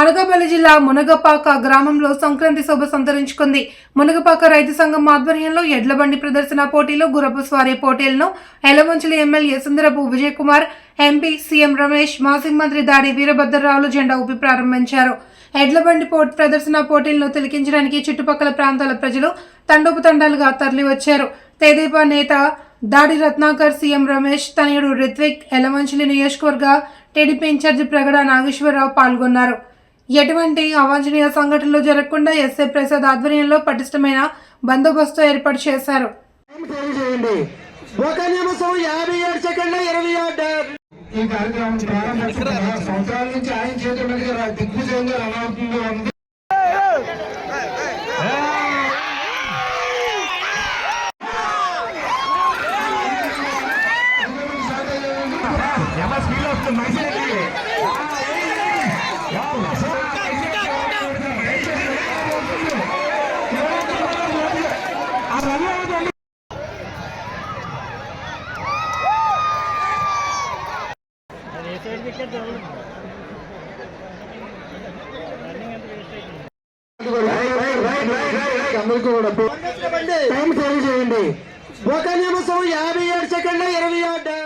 అనకాపల్లి జిల్లా మునగపాక గ్రామంలో సంక్రాంతి శోభ సంతరించుకుంది. మునగపాక రైతు సంఘం ఆధ్వర్యంలో ఎడ్లబండి ప్రదర్శన పోటీలో గురపు స్వారీ పోటీలను Yelamanchili MLA Sundarapu Vijay Kumar MP CM Ramesh మాజీ మంత్రి దాడి వీరభద్రరావులు జెండా ఊపి ప్రారంభించారు. ఎడ్లబండి పోటీ ప్రదర్శన పోటీలను తిలకించడానికి చుట్టుపక్కల ప్రాంతాల ప్రజలు తండోపతండాలుగా తరలివచ్చారు. తెదేపా నేత దాడి రత్నాకర్ సీఎం రమేష్ తనయుడు రిత్విక్ ఎలమంచిలి నియోజకవర్గ టీడీపీ ఇన్ఛార్జి ప్రగడ నాగేశ్వరరావు పాల్గొన్నారు. ఎటువంటి అవాంఛనీయ సంఘటనలు జరగకుండా ఎస్ఏ ప్రసాద్ ఆధ్వర్యంలో పటిష్టమైన బందోబస్తు ఏర్పాటు చేశారు. ఈ కార్యక్రమం సంవత్సరాల నుంచి ఆయన దిగ్విజయంగా రన్ అవుతుంది ఉంది. అందరికీ కూడా టైం ఒక నిమిషం యాభై ఏడు సెకండ్ల ఇరవై ఆర్డర్